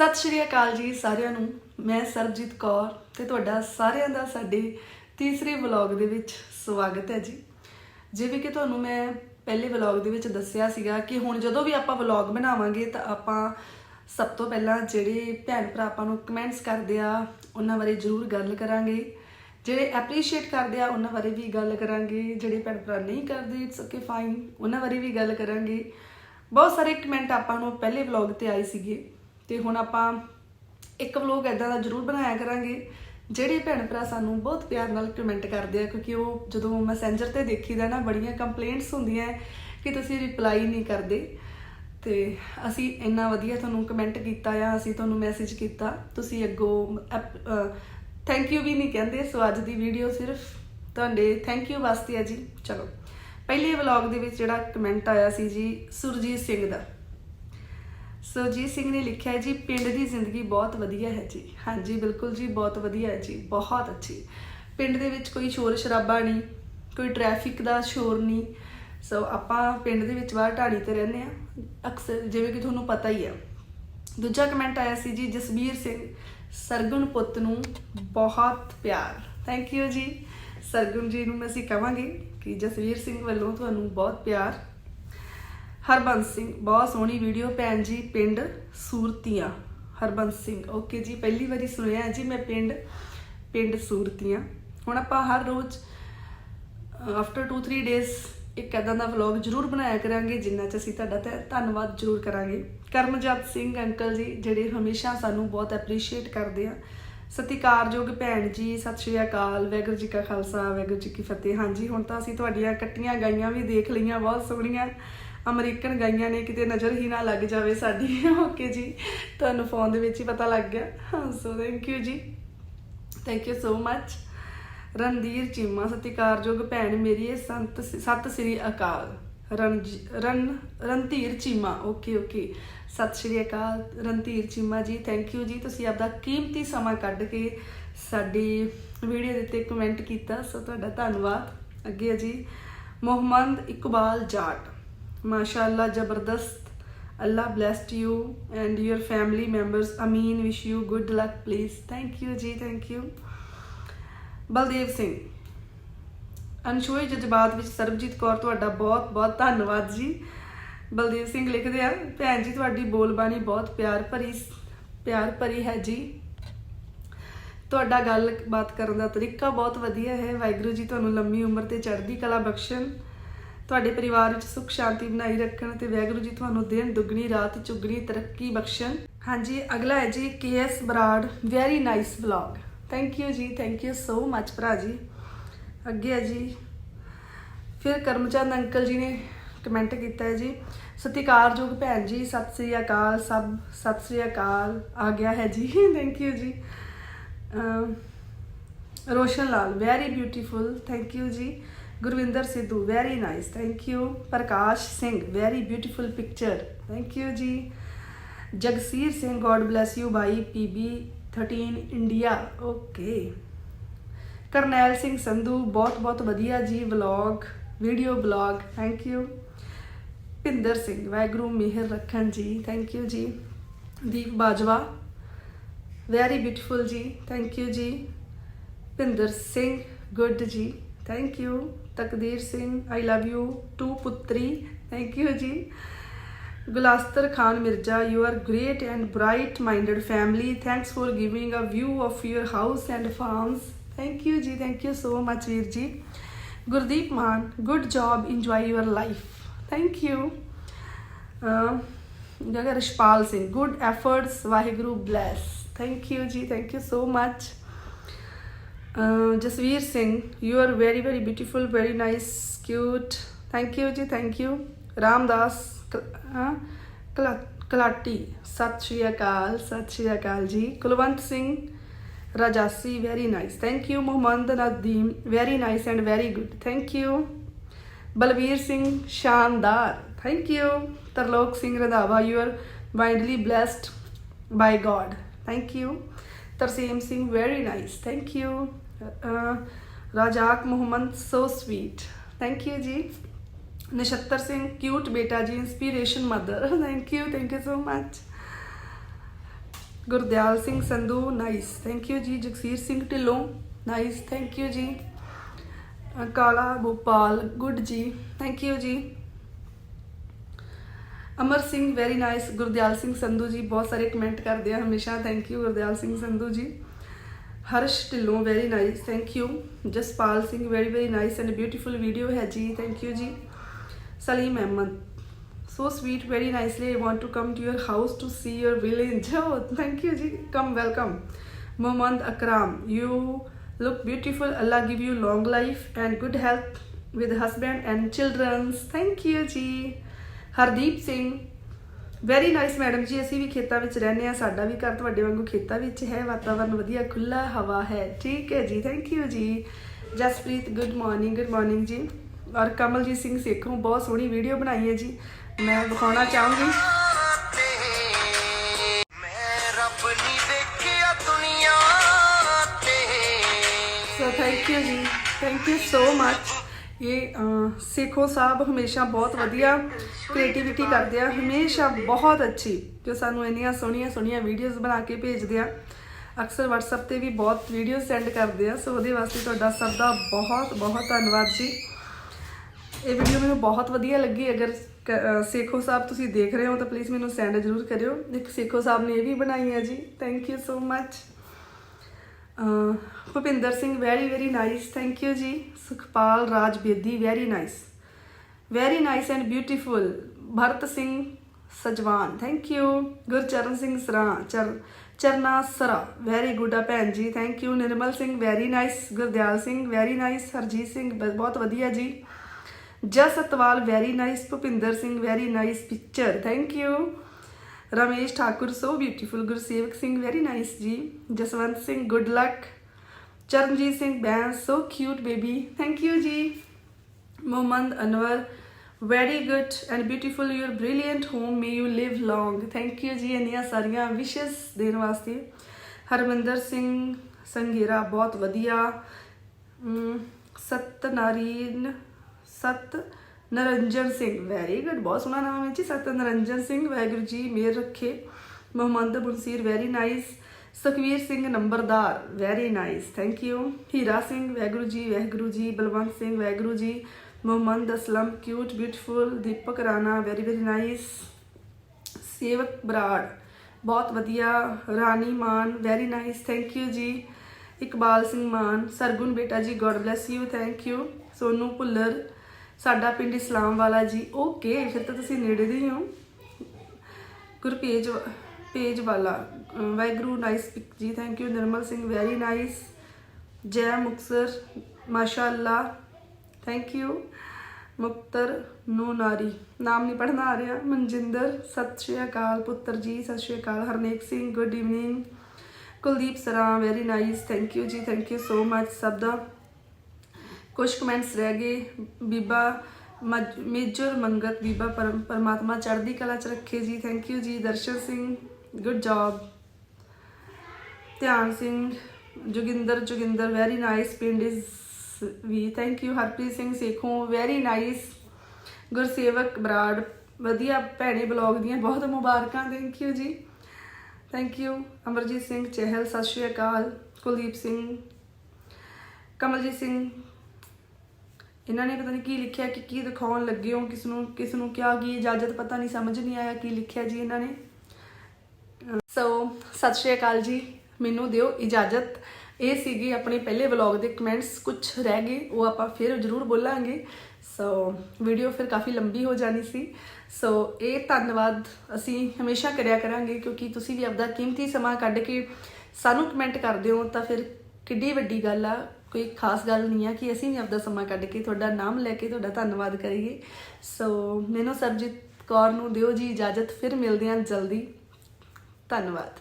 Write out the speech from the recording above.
ਸਤਿ ਸ਼੍ਰੀ ਅਕਾਲ ਜੀ ਸਾਰਿਆਂ ਨੂੰ। ਮੈਂ ਸਰਬਜੀਤ ਕੌਰ ਤੇ ਤੁਹਾਡਾ ਸਾਰਿਆਂ ਦਾ ਸਾਡੇ ਤੀਸਰੇ ਵਲੌਗ ਦੇ ਵਿੱਚ ਸਵਾਗਤ ਹੈ ਜੀ। ਜਿਵੇਂ ਕਿ ਤੁਹਾਨੂੰ ਮੈਂ ਪਹਿਲੇ ਵਲੌਗ ਦੇ ਵਿੱਚ ਦੱਸਿਆ ਸੀਗਾ ਕਿ ਹੁਣ ਜਦੋਂ ਵੀ ਆਪਾਂ ਵਲੌਗ ਬਣਾਵਾਂਗੇ ਤਾਂ ਆਪਾਂ ਸਭ ਤੋਂ ਪਹਿਲਾਂ ਜਿਹੜੇ ਭੈਣ ਭਰਾ ਆਪਾਂ ਨੂੰ ਕਮੈਂਟਸ ਕਰਦੇ ਆ, ਉਹਨਾਂ ਬਾਰੇ ਜ਼ਰੂਰ ਗੱਲ ਕਰਾਂਗੇ। ਜਿਹੜੇ ਐਪਰੀਸ਼ੀਏਟ ਕਰਦੇ ਆ, ਉਹਨਾਂ ਬਾਰੇ ਵੀ ਗੱਲ ਕਰਾਂਗੇ। ਜਿਹੜੇ ਭੈਣ ਭਰਾ ਨਹੀਂ ਕਰਦੇ ਇਟਸ ਓਕੇ ਫਾਈਨ ਉਹਨਾਂ ਬਾਰੇ ਵੀ ਗੱਲ ਕਰਾਂਗੇ। ਬਹੁਤ ਸਾਰੇ ਕਮੈਂਟ ਆਪਾਂ ਨੂੰ ਪਹਿਲੇ ਵਲੌਗ ਤੇ ਆਏ ਸੀਗੇ। ਤੇ ਹੁਣ ਆਪਾਂ ਇੱਕ ਵਲੋਗ ਐਦਾਂ ਦਾ ਜ਼ਰੂਰ ਬਣਾਇਆ ਕਰਾਂਗੇ, ਜਿਹੜੇ ਭੈਣ ਭਰਾ ਸਾਨੂੰ ਬਹੁਤ ਪਿਆਰ ਨਾਲ ਕਮੈਂਟ ਕਰਦੇ ਆ, ਕਿਉਂਕਿ ਉਹ ਜਦੋਂ ਮੈਸੇਂਜਰ ਤੇ ਦੇਖੀਦਾ ਨਾ, ਬੜੀਆਂ ਕੰਪਲੇਂਟਸ ਹੁੰਦੀਆਂ ਕਿ ਤੁਸੀਂ ਰਿਪਲਾਈ ਨਹੀਂ ਕਰਦੇ। ਤੇ ਅਸੀਂ ਇੰਨਾ ਵਧੀਆ ਤੁਹਾਨੂੰ ਕਮੈਂਟ ਕੀਤਾ ਆ, ਅਸੀਂ ਤੁਹਾਨੂੰ ਮੈਸੇਜ ਕੀਤਾ। ਤੁਸੀਂ ਅੱਗੋਂ ਥੈਂਕ ਯੂ ਵੀ ਨਹੀਂ ਕਹਿੰਦੇ, ਸੋ ਅੱਜ ਦੀ ਵੀਡੀਓ ਸਿਰਫ ਤੁਹਾਡੇ ਥੈਂਕ ਯੂ ਵਾਸਤੇ ਆ ਜੀ। ਚਲੋ, ਪਹਿਲੇ ਵਲੌਗ ਦੇ ਵਿੱਚ ਜਿਹੜਾ ਕਮੈਂਟ ਆਇਆ ਸੀ ਜੀ, ਸੁਰਜੀਤ ਸਿੰਘ ਦਾ। ਸੁਰਜੀਤ ਸਿੰਘ ਨੇ ਲਿਖਿਆ ਜੀ, ਪਿੰਡ ਦੀ ਜ਼ਿੰਦਗੀ ਬਹੁਤ ਵਧੀਆ ਹੈ ਜੀ। ਹਾਂਜੀ, ਬਿਲਕੁਲ ਜੀ, ਬਹੁਤ ਵਧੀਆ ਹੈ ਜੀ, ਬਹੁਤ ਅੱਛੀ। ਪਿੰਡ ਦੇ ਵਿੱਚ ਕੋਈ ਸ਼ੋਰ ਸ਼ਰਾਬਾ ਨਹੀਂ, ਕੋਈ ਟ੍ਰੈਫਿਕ ਦਾ ਸ਼ੋਰ ਨਹੀਂ। ਸੋ ਆਪਾਂ ਪਿੰਡ ਦੇ ਵਿੱਚ ਬਾਹਰ ਢਾਣੀ ਤੇ ਰਹਿੰਦੇ ਆ ਅਕਸਰ ਜਿਵੇਂ ਕਿ ਤੁਹਾਨੂੰ ਪਤਾ ਹੀ ਆ ਦੂਜਾ ਕਮੈਂਟ ਆਇਆ ਸੀ ਜੀ, ਜਸਬੀਰ ਸਿੰਘ, ਸਰਗੁਣ ਪੁੱਤ ਨੂੰ ਬਹੁਤ ਪਿਆਰ। ਥੈਂਕ ਯੂ ਜੀ। ਸਰਗੁਣ ਜੀ ਨੂੰ ਅਸੀਂ ਕਵਾਂਗੇ ਕਿ ਜਸਵੀਰ ਸਿੰਘ ਵੱਲੋਂ ਤੁਹਾਨੂੰ ਬਹੁਤ ਪਿਆਰ। ਹਰਬੰਸ ਸਿੰਘ, ਬਹੁਤ ਸੋਹਣੀ ਵੀਡੀਓ ਭੈਣ ਜੀ, ਪਿੰਡ ਸੂਰਤੀਆਂ, ਹਰਬੰਸ ਸਿੰਘ। ਓਕੇ ਜੀ, ਪਹਿਲੀ ਵਾਰੀ ਸੁਣਿਆ ਜੀ ਮੈਂ ਪਿੰਡ ਪਿੰਡ ਸੂਰਤੀਆਂ। ਹੁਣ ਆਪਾਂ ਹਰ ਰੋਜ਼ ਆਫਟਰ 2-3 ਡੇਜ਼ ਇੱਕ ਐਦਾਂ ਦਾ ਵਲੌਗ ਜ਼ਰੂਰ ਬਣਾਇਆ ਕਰਾਂਗੇ, ਜਿੰਨਾ ਚ ਅਸੀਂ ਤੁਹਾਡਾ ਧੰ- ਧੰਨਵਾਦ ਜ਼ਰੂਰ ਕਰਾਂਗੇ। ਕਰਮਜੀਤ ਸਿੰਘ ਅੰਕਲ ਜੀ, ਜਿਹੜੇ ਹਮੇਸ਼ਾ ਸਾਨੂੰ ਬਹੁਤ ਐਪਰੀਸ਼ੀਏਟ ਕਰਦੇ ਆ। ਸਤਿਕਾਰਯੋਗ ਭੈਣ ਜੀ, ਸਤਿ ਸ਼੍ਰੀ ਅਕਾਲ, ਵਾਹਿਗੁਰੂ ਜੀ ਕਾ ਖਾਲਸਾ, ਵਾਹਿਗੁਰੂ ਜੀ ਕੀ ਫਤਿਹ। ਹਾਂਜੀ, ਹੁਣ ਤਾਂ ਅਸੀਂ ਤੁਹਾਡੀਆਂ ਕੱਟੀਆਂ ਗਾਈਆਂ ਵੀ ਦੇਖ ਲਈਆਂ, ਬਹੁਤ ਸੋਹਣੀਆਂ। ਅਮਰੀਕਨ ਗਾਈਆਂ ਨੇ ਕਿਤੇ ਨਜ਼ਰ ਹੀ ਨਾ ਲੱਗ ਜਾਵੇ ਸਾਡੀ। ਓਕੇ ਜੀ, ਤੁਹਾਨੂੰ ਫੋਨ ਦੇ ਵਿੱਚ ਹੀ ਪਤਾ ਲੱਗ ਗਿਆ। So thank you ji. Thank you so much Randhir Cheema, ਸਤਿਕਾਰਯੋਗ ਭੈਣ ਮੇਰੀ ਇਹ ਸੰਤ ਸਤਿ ਸ੍ਰੀ ਅਕਾਲ। ਰਣ, ਰਣਧੀਰ ਚੀਮਾ। Okay okay. ਸਤਿ ਸ੍ਰੀ ਅਕਾਲ, ਰਣਧੀਰ ਚੀਮਾ ਜੀ। ਥੈਂਕ ਯੂ ਜੀ। ਤੁਸੀਂ ਆਪਦਾ ਕੀਮਤੀ ਸਮਾਂ ਕੱਢ ਕੇ ਸਾਡੀ ਵੀਡੀਓ ਦੇ ਉੱਤੇ ਕਮੈਂਟ ਕੀਤਾ। ਸੋ ਤੁਹਾਡਾ ਧੰਨਵਾਦ। ਅੱਗੇ ਹੈ ਜੀ, ਮੁਹੰਮਦ ਇਕਬਾਲ ਜਾਟ। ਮਾਸ਼ਾਅੱਲਾ ਜ਼ਬਰਦਸਤ Allah blessed you and your family members. Amin, wish you good luck, please. Thank you, ji thank you Baldev Singh ਅਨਸ਼ੋਈ ਜਜ਼ਬਾਤ ਵਿੱਚ ਸਰਬਜੀਤ ਕੌਰ ਤੁਹਾਡਾ ਬਹੁਤ ਬਹੁਤ ਧੰਨਵਾਦ ਜੀ ਬਲਦੇਵ ਸਿੰਘ ਲਿਖਦੇ ਆ ਭੈਣ ਜੀ ਤੁਹਾਡੀ ਬੋਲਬਾਣੀ ਬਹੁਤ ਪਿਆਰ ਭਰੀ ਪਿਆਰ ਭਰੀ ਹੈ ਜੀ ਤੁਹਾਡਾ ਗੱਲਬਾਤ ਕਰਨ ਦਾ ਤਰੀਕਾ ਬਹੁਤ ਵਧੀਆ ਹੈ ਵਾਹਿਗੁਰੂ ਜੀ ਤੁਹਾਨੂੰ ਲੰਮੀ ਉਮਰ ਤੇ ਚੜ੍ਹਦੀ ਕਲਾ ਬਖਸ਼ਣ ਤੁਹਾਡੇ ਪਰਿਵਾਰ ਵਿੱਚ ਸੁੱਖ ਸ਼ਾਂਤੀ ਬਣਾਈ ਰੱਖਣ ਤੇ ਵਾਹਿਗੁਰੂ ਜੀ ਤੁਹਾਨੂੰ ਦਿਨ ਦੁੱਗਣੀ, ਰਾਤ ਚੁੱਗਣੀ, ਤਰੱਕੀ ਬਖਸ਼ਣ। ਹਾਂਜੀ, ਅਗਲਾ ਹੈ ਜੀ KS Brar very nice vlog thank you ji thank you so much ਭਰਾ ਜੀ। ਅੱਗੇ ਹੈ ਜੀ, ਫਿਰ ਕਰਮਚੰਦ ਅੰਕਲ ਜੀ ਨੇ ਕਮੈਂਟ ਕੀਤਾ ਹੈ ਜੀ, ਸਤਿਕਾਰਯੋਗ ਭੈਣ ਜੀ, ਸਤਿ ਸ੍ਰੀ ਅਕਾਲ ਸਭ, ਸਤਿ ਸ੍ਰੀ ਅਕਾਲ, ਆ ਗਿਆ ਹੈ ji thank you ji. Um Roshan Lal very beautiful thank you ji. Gurwinder Sidhu very nice thank you Prakash Singh very beautiful picture thank you ji. Jagsir Singh God bless you by PB 13 India okay Karnail Singh Sandhu, ਬਹੁਤ ਬਹੁਤ ਵਧੀਆ ਜੀ vlog video blog thank you Bhinder Singh, Waheguru ਮਿਹਰ ਰੱਖਣ ਜੀ thank you ji. Deep Bajwa very beautiful ji thank you ji. Bhinder Singh good ji thank you Takdir Singh I love you too ਪੁੱਤਰੀ thank you ji Gulastar Khan Mirza you are great and bright minded family thanks for giving a view of your house and farms thank you ji thank you so much ਵੀਰ ਜੀ Gurdeep Maan good job enjoy your life thank you Jagar Rishpal Singh good efforts Waheguru bless thank you ji thank you so much Jasvir Singh you are very very beautiful very nice cute thank you ji thank you Ramdas Kalati, ਸਤਿ ਸ਼੍ਰੀ ਅਕਾਲ, ਸਤਿ ਸ਼੍ਰੀ ਅਕਾਲ ਜੀ. Kulwant Singh, Rajasi very nice thank you Muhammad Nadeem very nice and very good thank you Balvir Singh, ਸ਼ਾਨਦਾਰ. Thank you Tarlok Singh Randhawa you are widely blessed by God thank you Tarsem Singh very nice thank you Razak Muhammad so sweet thank you ji Nachhattar Singh cute ਬੇਟਾ ਜੀ inspiration mother thank you thank you so much Gurdial Singh Sandhu nice thank you ji Jagsir Singh Dhillon nice thank you ji Kala Gopal good ji thank you ji Amar Singh very nice Gurdial Singh Sandhu ji ਬਹੁਤ ਸਾਰੇ comment ਕਰਦੇ ਆ ਹਮੇਸ਼ਾ thank you Gurdial Singh Sandhu ji Harsh Dhillon very nice thank you Jaspal Singh very very nice and beautiful video ਹੈ ਜੀ thank you ji Salim Ahmad so sweet very nicely i want to come to your house to see your village oh thank you ji come welcome mohammad akram you look beautiful allah give you long life and good health with husband and children thank you ji Hardeep Singh. Very nice madam ਜੀ, ਅਸੀਂ ਵੀ ਖੇਤਾਂ ਵਿੱਚ ਰਹਿੰਦੇ ਆ ਸਾਡਾ ਵੀ ਘਰ ਤੁਹਾਡੇ ਵਾਂਗੂ ਖੇਤਾਂ ਵਿੱਚ ਹੈ। ਵਾਤਾਵਰਨ ਵਧੀਆ ਖੁੱਲਾ ਹਵਾ ਹੈ। ਠੀਕ ਹੈ ji thank you ji. Jaspreet good morning good morning ਜੀ। ਔਰ ਕਮਲਜੀਤ ਸਿੰਘ ਸੇਖੋਂ ਬਹੁਤ ਸੋਹਣੀ ਵੀਡੀਓ ਬਣਾਈ ਹੈ ਜੀ। ਮੈਂ ਦਿਖਾਉਣਾ ਚਾਹੂੰਗੀ। ਮੈਂ ਰੱਬ ਨਹੀਂ ਵੇਖਿਆ ਦੁਨੀਆ ਤੇ so thank you ji. Thank you so much ਇਹ ਸੇਖੋ ਸਾਹਿਬ ਹਮੇਸ਼ਾ ਬਹੁਤ ਵਧੀਆ ਕ੍ਰੀਏਟੀਵਿਟੀ ਕਰਦੇ ਆ, ਹਮੇਸ਼ਾ ਬਹੁਤ ਅੱਛੀ, ਜੋ ਸਾਨੂੰ ਇੰਨੀਆਂ ਸੋਹਣੀਆਂ ਸੋਹਣੀਆਂ ਵੀਡੀਓਜ਼ ਬਣਾ ਕੇ ਭੇਜਦੇ ਆ। ਅਕਸਰ WhatsApp ਤੇ ਵੀ ਬਹੁਤ ਵੀਡੀਓ ਸੈਂਡ ਕਰਦੇ ਆ, ਸੋ ਉਹਦੇ ਵਾਸਤੇ ਤੁਹਾਡਾ ਸਭ ਦਾ ਬਹੁਤ ਬਹੁਤ ਧੰਨਵਾਦ ਜੀ। ਇਹ ਵੀਡੀਓ ਮੈਨੂੰ ਬਹੁਤ ਵਧੀਆ ਲੱਗੀ, ਅਗਰ ਕ- ਸੇਖੋ ਸਾਹਿਬ ਤੁਸੀਂ ਦੇਖ ਰਹੇ ਹੋ ਤਾਂ ਪਲੀਜ਼ ਮੈਨੂੰ ਸੈਂਡ ਜ਼ਰੂਰ ਕਰਿਓ। ਇੱਕ ਸੇਖੋ ਸਾਹਿਬ ਨੇ ਇਹ ਵੀ ਬਣਾਈ ਹੈ ਜੀ। Thank you so much Bhupinder Singh very very nice thank you ji. Sukhpal Raj Bedi very nice very nice and beautiful Bharat Singh Sajwan thank you Gurcharan Singh Sara, ਚਰ, ਚਰਨਾ Sara very good ਆ ਭੈਣ ਜੀ thank you Nirmal Singh very nice Gurdial Singh very nice Harjit Singh, ਬ- ਬਹੁਤ ਵਧੀਆ ਜੀ। Jas Atwal very nice Bhupinder Singh very nice picture thank you Ramesh Thakur so beautiful Gursewak Singh very nice ਜੀ। Jaswant Singh good luck Charanjit Singh Bains so cute baby thank you ji. Muhammad Anwar very good and beautiful your brilliant home may you live long thank you ji ਇੰਨੀਆਂ ਸਾਰੀਆਂ ਵਿਸ਼ੇਸ ਦੇਣ ਵਾਸਤੇ। ਹਰਮਿੰਦਰ ਸਿੰਘ ਸੰਗੇਰਾ ਬਹੁਤ ਵਧੀਆ। ਅਮ, ਸਤਨਾਰੀਨ ਸਤ Niranjan Singh very good ਬਹੁਤ ਸੋਹਣਾ ਨਾਮ ਹੈ ਜੀ। ਸਤ ਨਰੰਜਨ ਸਿੰਘ, ਵਾਹਿਗੁਰੂ ਜੀ ਮੇਰ ਰੱਖੇ। ਮੁਹੰਮਦ ਬੁਨਸੀਰ ਵੈਰੀ ਨਾਈਸ ਸੁਖਵੀਰ ਸਿੰਘ, ਨੰਬਰਦਾਰ very nice thank you Hira Singh, Waheguru ji Waheguru ji. Balwant Singh, Waheguru ji. Muhammad Aslam cute beautiful Deepak Rana very very nice Sewak Brar, ਬਹੁਤ ਵਧੀਆ। Rani Maan very nice thank you ji. Iqbal Singh Maan, Sargun ਬੇਟਾ ਜੀ God bless you thank you Sonu Bhullar ਸਾਡਾ ਪਿੰਡ ਇਸਲਾਮ ਵਾਲਾ ਜੀ okay ਫਿਰ ਤਾਂ ਤੁਸੀਂ ਨੇੜੇ ਦੇ ਹੀ ਹੋ। ਗੁਰਪੇਜ ਪੇਜ ਵਾਲਾ ਅਹ ਵਾਹਿਗੁਰੂ ਨਾਈਸ ਪਿਕ ਜੀ thank you Nirmal Singh very nice ਜੈ ਮੁਕਸਰ ਮਾਸ਼ਾਅੱਲਾ ਥੈਂਕ ਯੂ ਮੁਕਤਰ ਨੂੰ ਨਾਰੀ, ਨਾਮ ਨਹੀਂ ਪੜ੍ਹਨਾ ਆ ਰਿਹਾ, ਮਨਜਿੰਦਰ, ਸਤਿ ਸ਼੍ਰੀ ਅਕਾਲ, ਪੁੱਤਰ ਜੀ, ਸਤਿ ਸ਼੍ਰੀ ਅਕਾਲ, Harnek Singh good evening Kuldeep Sara very nice thank you ji thank you so much ਸਭ ਦਾ। ਕੁਝ ਕਮੈਂਟਸ ਰਹਿ ਗਏ। ਬੀਬਾ ਮਜ- ਮੇਜਰ ਮੰਗਤ, ਬੀਬਾ ਪਰਮ- ਪਰਮਾਤਮਾ ਚੜ੍ਹਦੀ ਕਲਾ ਚ ਰੱਖੇ ਜੀ। ਥੈਂਕ ਯੂ ਜੀ, ਦਰਸ਼ਨ Singh good job Dhian Singh, Joginder Joginder very nice ਪਿੰਡ is we. Thank you Harpreet Singh Sekhon very nice Gursewak Brar, ਵਧੀਆ ਭੈਣੇ ਬਲੌਗ ਦੀਆਂ ਬਹੁਤ ਮੁਬਾਰਕਾਂ thank you ji. Thank you Amarjit Singh Chahal, ਸਤਿ ਸ਼੍ਰੀ ਅਕਾਲ। ਕੁਲਦੀਪ ਸਿੰਘ, ਕਮਲਜੀਤ ਸਿੰਘ ਇਹਨਾਂ ਨੇ ਪਤਾ ਨਹੀਂ ਕੀ ਲਿਖਿਆ, ਕਿ ਕੀ ਦਿਖਾਉਣ ਲੱਗੇ ਹੋ, ਕਿਸ ਨੂੰ ਕਿਸ ਨੂੰ ਕਿਹਾ, ਕੀ ਇਜਾਜ਼ਤ, ਪਤਾ ਨਹੀਂ ਸਮਝ ਨਹੀਂ ਆਇਆ ਕੀ ਲਿਖਿਆ ਜੀ ਇਹਨਾਂ ਨੇ। ਸੋ, ਸਤਿ ਸ਼੍ਰੀ ਅਕਾਲ ਜੀ, ਮੈਨੂੰ ਦਿਓ ਇਜਾਜ਼ਤ। ਇਹ ਸੀਗੀ ਆਪਣੇ ਪਹਿਲੇ ਵਲੌਗ ਦੇ ਕਮੈਂਟਸ ਕੁਝ ਰਹਿ ਗਏ, ਉਹ ਆਪਾਂ ਫਿਰ ਜ਼ਰੂਰ ਬੋਲਾਂਗੇ। ਸੋ, ਵੀਡੀਓ ਫਿਰ ਕਾਫੀ ਲੰਬੀ ਹੋ ਜਾਣੀ ਸੀ। ਸੋ, ਇਹ ਧੰਨਵਾਦ ਅਸੀਂ ਹਮੇਸ਼ਾ ਕਰਿਆ ਕਰਾਂਗੇ, ਕਿਉਂਕਿ ਤੁਸੀਂ ਵੀ ਆਪਦਾ ਕੀਮਤੀ ਸਮਾਂ ਕੱਢ ਕੇ ਸਾਨੂੰ ਕਮੈਂਟ ਕਰਦੇ ਹੋ ਤਾਂ ਫਿਰ ਕਿੱਡੀ ਵੱਡੀ ਗੱਲ ਆ। ਕੋਈ ਖਾਸ ਗੱਲ ਨਹੀਂ ਆ ਕਿ ਅਸੀਂ ਨਹੀਂ ਆਪਦਾ ਸਮਾਂ ਕੱਢ ਕੇ ਤੁਹਾਡਾ ਨਾਮ ਲੈ ਕੇ ਤੁਹਾਡਾ ਧੰਨਵਾਦ ਕਰੀਏ। ਸੋ ਮੈਨੂੰ ਸਰਜੀਤ ਕੌਰ ਨੂੰ ਦਿਓ ਜੀ ਇਜਾਜ਼ਤ, ਫਿਰ ਮਿਲਦੇ ਹਾਂ ਜਲਦੀ। ਧੰਨਵਾਦ।